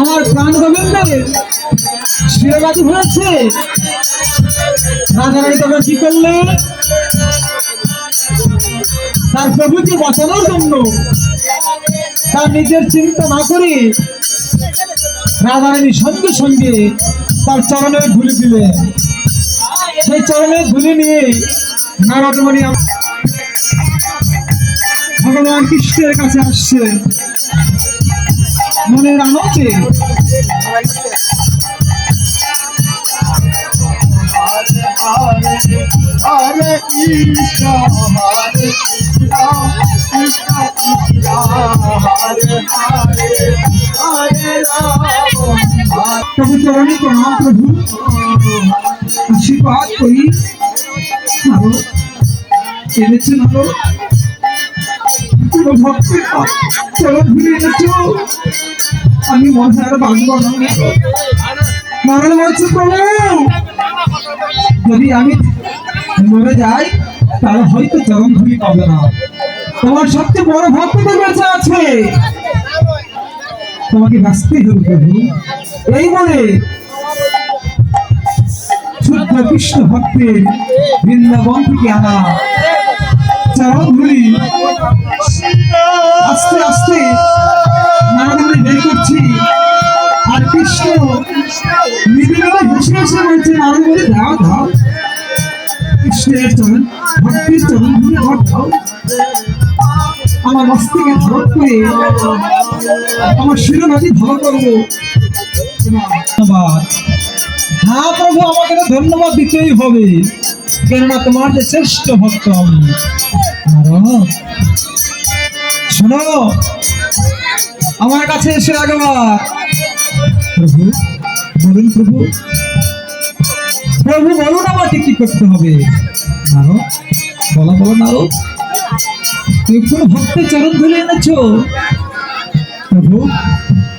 আমার প্রাণ গোবিন্দের শিরবাদী হয়েছে। রাজারানী তখন কি করলেন তার প্রভুকে বাঁচানোর জন্য তার নিজের চিন্তা না করে রাধারানী সঙ্গে সঙ্গে তার চরণে ধুলি দিলেন সেই চরণে ধুলি নিয়ে নারদমণি ভগবান কৃষ্ণের কাছে আসছে। মনের আনন্দে হরে কৃষ্ণ হরে কৃষ্ণ কৃষ্ণ কৃষ্ণ হরে হরে হরে রাম হরে প্রভু চরণে প্রণাম প্রভু আশীর্বাদ করি আরও এনেছেন আরও কোনো ভক্তের চরণ ধরে এনেছ আমি মনে আর বাঁচব না মনে বলছে যদি আমি মরে যাই, তাহলে হয়তো চরণ ধুলি পাবে না। তোমার সবচেয়ে বড় ভক্ত তো বেঁচে আছে। তোমাকে বাঁচতেই হবে প্রভু। এই বলে শুদ্ধ কৃষ্ণ ভক্তের বৃন্দাবন থেকে আনা চরণ ধুলি আস্তে আস্তে আমার দাও আমার মস্তিকে ধারণ করে আমার শিরোনাদি ভালো করব ধন্যবাদ হ্যাঁ প্রভু আমাকে ধন্যবাদ দিতেই হবে কেননা তোমার যে শ্রেষ্ঠ ভক্ত আমি শোনো আমার কাছে এসে একবার প্রভু, বলুন প্রভু। প্রভু বলুন আমাকে কি করতে হবে। নারদ, বলো বলো, নারদ। তুমি কোন ভক্তের চরণ ধরে এনেছো? প্রভু,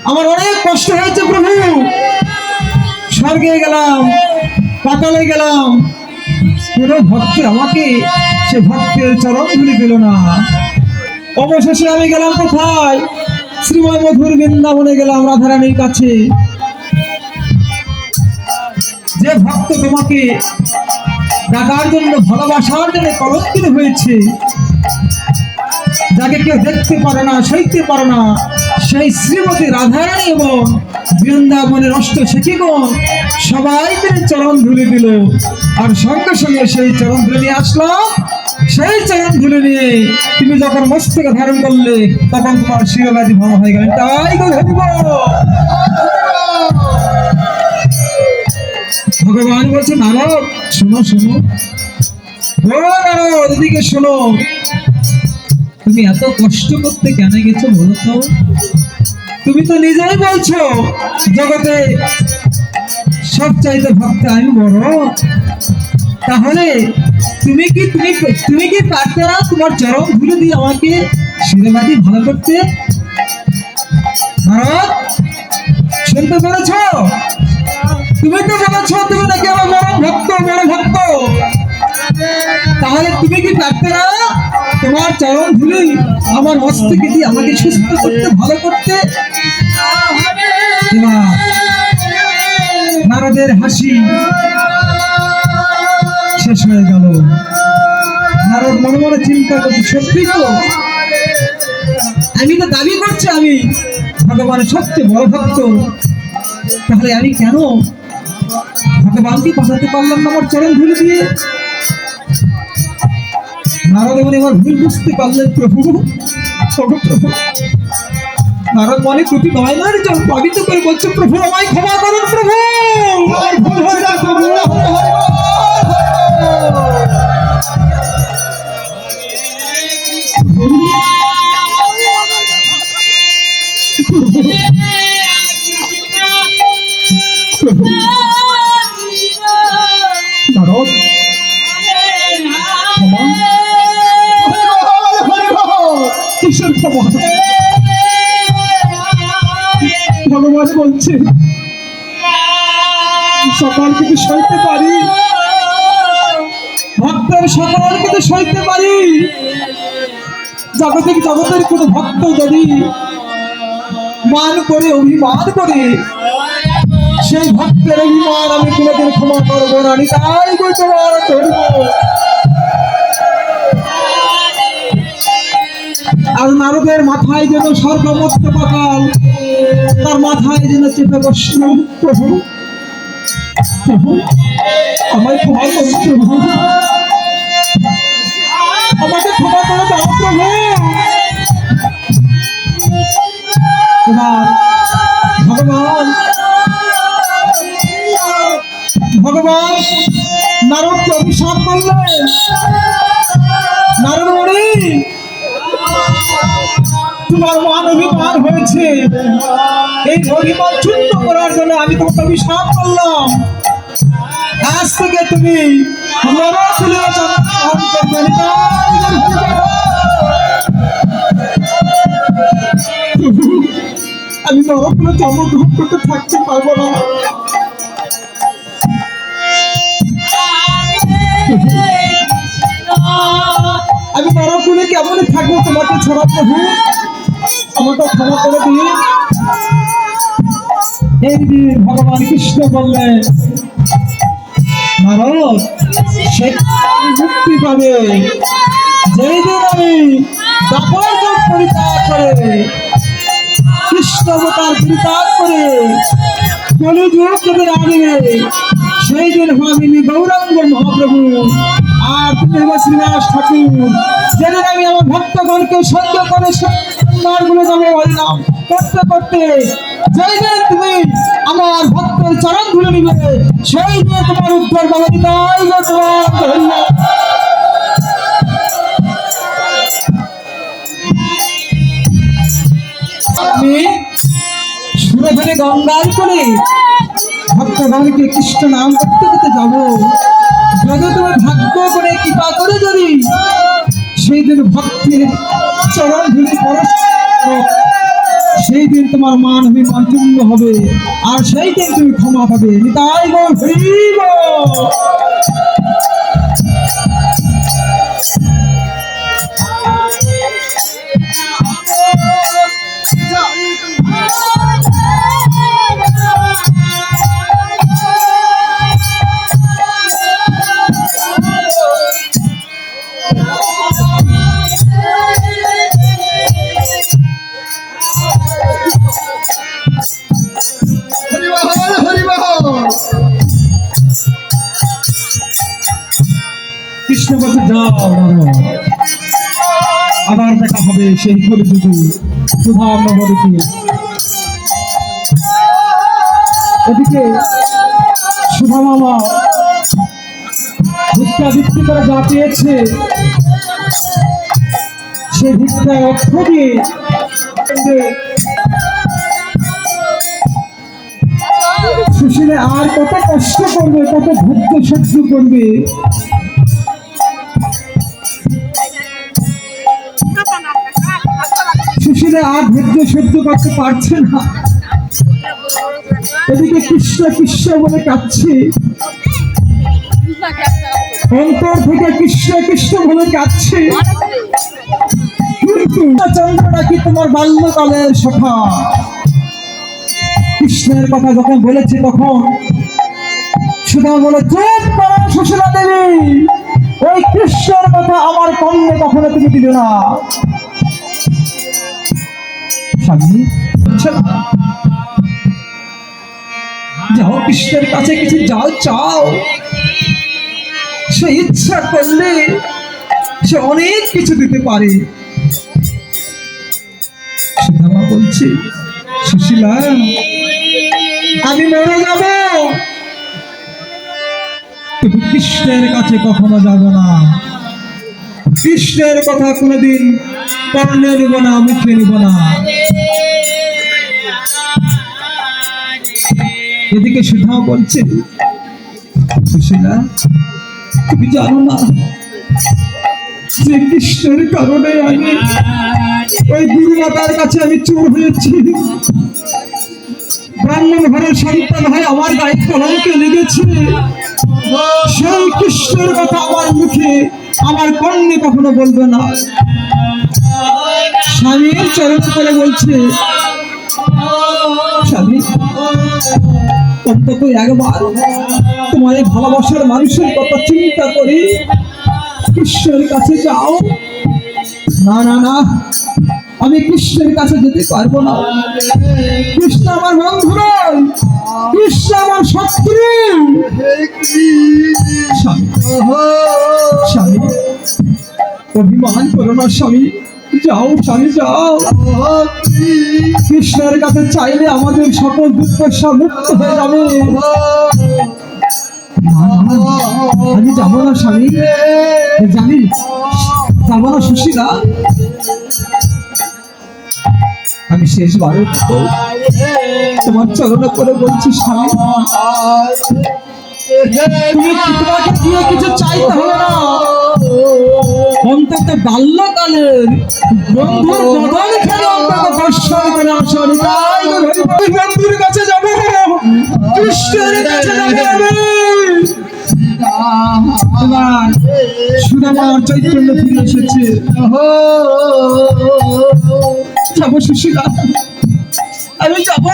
আমার অনেক কষ্ট হয়েছে, প্রভু। স্বর্গে গেলাম, পাতালে গেলাম। কোনো ভক্ত আমাকে সে ভক্তের চরণ ধুলি দিল না। অবশেষে আমি গেলাম কোথায়? শ্রীময় মধুর বৃন্দাবনে গেলাম রাধারানীর কাছে। যে ভক্ত তোমাকে ডাকার জন্য, ভালোবাসার জন্য কলঙ্কিত হয়েছে, যাকে কেউ দেখতে পারে না, সইতে পারে না, সেই শ্রীমতী রাধারানী এবং বৃন্দাবনের অষ্ট সখীগণ সবাই মিলে চরণ ধুলে দিল। আর সঙ্গে সঙ্গে সেই চরণ ধুলে নিয়ে আসলাম সেই চরণ ধুলে নিয়ে তুমি যখন মস্তকে ধারণ করলে, তখন তোমার শিরবাদী ভালো হয়ে গেলেন তাই গো ভগবান বলছে, নারদ, শোনো শোনো। নারদ শোনো। তুমি এত কষ্ট করতে কেন গেছো বলো তো? তুমি তো নিজেই বলছো, জগতে সব চাইতে ভক্ত আমি বড়। তাহলে তুমি কি, তুমি তুমি কি পারতে না তোমার চরম ধুলে দিয়ে আমাকে শিরোবাদি ভালো করতে? ভারত শুনতে পেরেছ? তুমি তো বলেছ তুমি নাকি আমার বড় ভক্ত বড় ভক্ত। তাহলে তুমি কি পারতে না? তোমার চরণ ধুলি, আমার মস্তকে দিয়ে আমাকে সুস্থ করতে, ভালো করতে? নারদের হাসি শেষ হয়ে গেল। নারদ মনে মনে চিন্তা করছে, সত্যি তো? আমি তো দাবি করছি আমি ভগবানের সবচেয়ে বড় ভক্ত। তাহলে আমি কেন ভগবানকে পাঠাতে পারলাম না আমার চরণ ধুলি দিয়ে নারদ এবার এবার ভুল বুঝতে পারলেন প্রভু প্রভু নারদ মনে প্রতি নয় জল প্লাবিত করে বলছে প্রভু আমায় ক্ষমা করুন প্রভু আমার ভুল হয়েছে প্রভু প্রভু ভগবান বলছে। সকাল থেকে সইতে পারি। ভক্তের সকাল কিন্তু সইতে পারি। জগতের জগতের কোনো ভক্ত যদি মান করে, অভিমান করে, সেই ভক্তের অভিমান আমি কোনোদিন ক্ষমা করব না, আমি তাই বই তোমার আর নারদের মাথায় যেন সর্বমত্ত পাতাল, তার মাথায় যেন চেপে বসল প্রভু। ক্ষমা করুন প্রভু। আমাকে ক্ষমা করে দাও প্রভু। ভগবান ভগবান, নারদকে অভিশাপ করলেন অভিমান এই অভিমান চূর্ণ করার জন্য আমি তোমাকে অভিশাপ করলাম। আজ থেকে তুমি আমি খুলে জন্মগ্রহণ করতে থাকতে পারব না। আমি নরক খুলে কেমন থাকব তোমাকে ছাড়া প্রভু? ভগবান কৃষ্ণ বললেন, নারদ সে মুক্তি পাবে। যেই আমি পরিত্যাগ করে, কৃষ্ণ সেই আর তুমি আমার ভক্তগণকে সহ্য করে তোমার তোমার আমি সুরধরে গঙ্গার করে ভক্তগণকে কৃষ্ণ নাম করতে করতে যাব। যদি তুমি ভাগ্য করে কৃপা করে যদি সেই দিন ভক্তির চরণ ধুলি পরশ করো, সেই দিন তোমার মান হবে চূর্ণ হবে, আর সেই দিন তুমি ক্ষমা পাবে। তাই গো কৃষ্ণ যাও আবার দেখা হবে সেই কলিযুগে সুধা নবরীতে এদিকে সুধা ভিক্ষা ভিত্তি করে যা পেয়েছে, সে ভিক্ষায় অর্থ দিয়ে সুশীলে আর কত কষ্ট করবে, কত ধৈর্য সহ্য করবে। সুশীলে আর ধৈর্য সহ্য করতে পারছে না। এদিকে কৃষ্ণ কৃষ্ণ বলে কাঁদছে। অন্তর থেকে কৃষ্ণ কৃষ্ণ বলে কাঁদছে। কিন্তু চন্দ্র নাকি তোমার বাল্যকালের সখা? কৃষ্ণের কথা যখন বলেছে তখন সুধা বলে, চুপ করো সুশীলা দেবী। ওই কৃষ্ণের কথা আমার কর্ণে কখনো তুমি দিলে না। আচ্ছা, যাও কৃষ্ণের কাছে কিছু যাও চাও সে ইচ্ছা করলে সে অনেক কিছু দিতে পারে। বলছে সুশীলা আমি মরে যাব। তবু কৃষ্ণের কাছে কখনো যাব না। কৃষ্ণের কথা কোনোদিন কর্ণে নিব না মুখে নিব না। এদিকে সুধা বলছে, সুশীলা, তুমি জানো না যে কৃষ্ণের কারণে আমি ওই গুরু মাতার কাছে আমি চোর হয়েছি। ব্রাহ্মণ ঘরের সন্তান হয় আমার গায়ে কলঙ্ক লেগেছে। সেই কৃষ্ণের কথা আমার মুখে, আমার কর্ণে কখনো বলবে না। স্বামীর চরণ করে বলছে, স্বামী অন্তত একবার তোমার এই ভালোবাসার মানুষের কথা চিন্তা করি কৃষ্ণের কাছে যাও। না না না, আমি কৃষ্ণের কাছে যেতে পারব না। কৃষ্ণ আমার বন্ধু নয়, কৃষ্ণ আমার শত্রু। স্বামী, অভিমান করো না, স্বামী। যাও স্বামী যাও। কৃষ্ণের কাছে চাইলে আমাদের সকল দুঃখ মুক্ত হয়ে যাবে। আমি যাব না, স্বামী। জানি যাব না সুশীলা। আমি শেষবারের মতো তোমার চরণে করে বলছি, স্বামী। তুমি কিছু চাইতে হবে না। অন্তত বাল্যকালের বন্ধুর বদল খেলে অন্তত দর্শন করে আসো তাই বন্ধুর কাছে যাব। কৃষ্ণের কাছে যাব এবার সুদামার চৈতন্য ফিরে এসেছে। যাব সুশীলা আমি যাব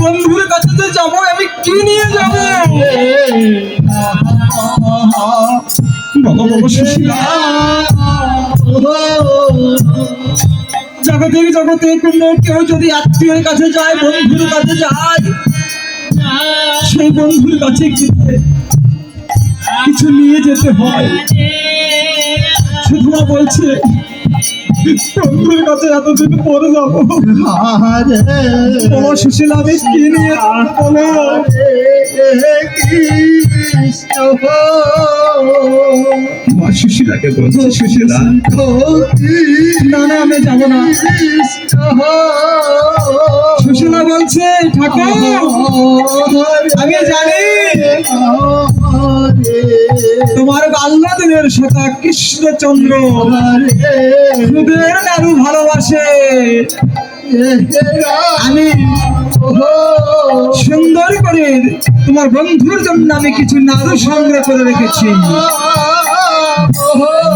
বন্ধুর কাছে তো যাব আমি কি নিয়ে যাব? বাবা বাবা জগতের জগতে কোনো কেউ যদি আত্মীয়ের কাছে যায় বন্ধুর কাছে যায় সেই বন্ধুর কাছে গিয়ে কিছু নিয়ে যেতে হয়। শুধু বলছে বন্ধুর কাছে এতদিন পরে যাব সুশীলা আমি কি নিয়ে সুশীলাকে বলছে সুশীলা। না না আমি যাব না। সুশীলা বলছে ঠাকুর আমি জানি। তোমার বাল্য দিনের সখা কৃষ্ণচন্দ্র খুদের নাড়ু ভালোবাসে। আমি সুন্দর করে তোমার বন্ধুর জন্য আমি কিছু নাড়ু সংগ্রহ করে রেখেছি।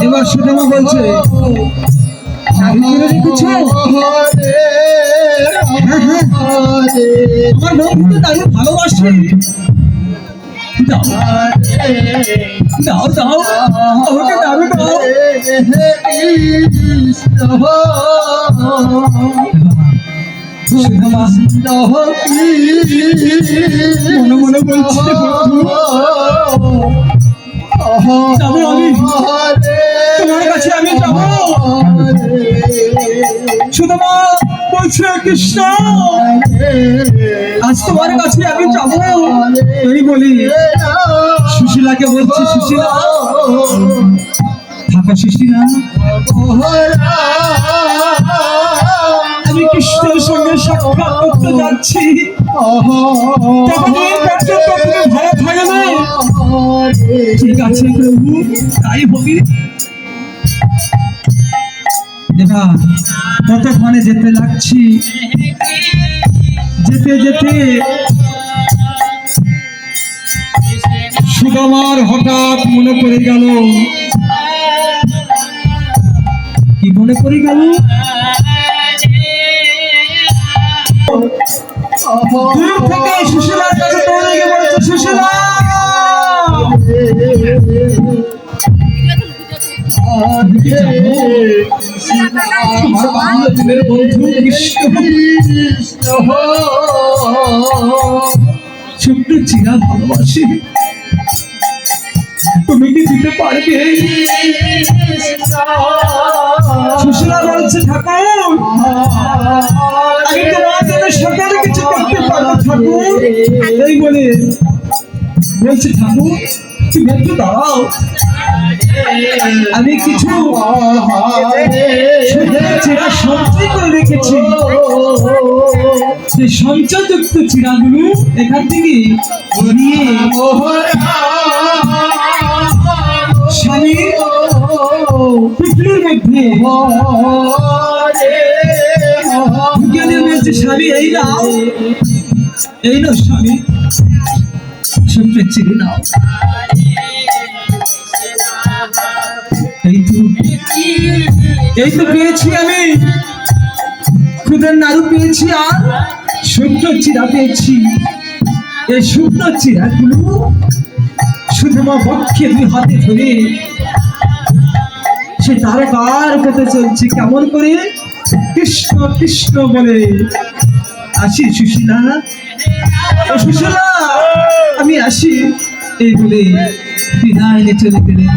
এবার সুদামা বলছে তো নাড়ু ভালোবাসে? মনে মনে বলছে আমি তোমার কাছে আমি যাব সুদামা বলছে কৃষ্ণ আজ তোমার কাছে আমি যাব বলি সুশীলাকে বলছি সুশীলা থাকো সুশীলা আমি কৃষ্ণের সঙ্গে সাক্ষাৎ করতে যাচ্ছি। ঠিক আছে প্রভু তাই হবে। এবার কতক্ষণে যেতে লাগছি। যেতে যেতে। সুদামার হঠাৎ মনে পড়ে গেল। কি মনে পড়ে গেল? দূর থেকে সুশীলার কাছে দৌড়ে গিয়ে বলেছে, সুশীলা! ছোট্ট চিরা ভালোবাসি। তুমি কি দিতে পারবে? সুশীলা বলছে, ঠাকুর, আমি তোমার জন্য কিছু করতে পারব, ঠাকুর। এই বলে বলছে, ঠাকুর, তুমি একটু দাঁড়াও। আমি কিছু সঞ্চয় করে রেখেছি। সেই সঞ্চয়যুক্ত চিরাগুলো এখান থেকে নিয়ে স্বামীর এই তো পেয়েছি আমি। খুদের নাড়ু পেয়েছি আর শুকনো চিরা পেয়েছি। এই শুকনো চিরাগুলো শুধু মা বক্ষে দুই হাতে ধরে সে তারকার পেতে চলছে। কেমন করে? কৃষ্ণ কৃষ্ণ বলে। আসি সুশীলা। সুশীলা, আমি আসি। এই বলে বিদায় চলে গেলেন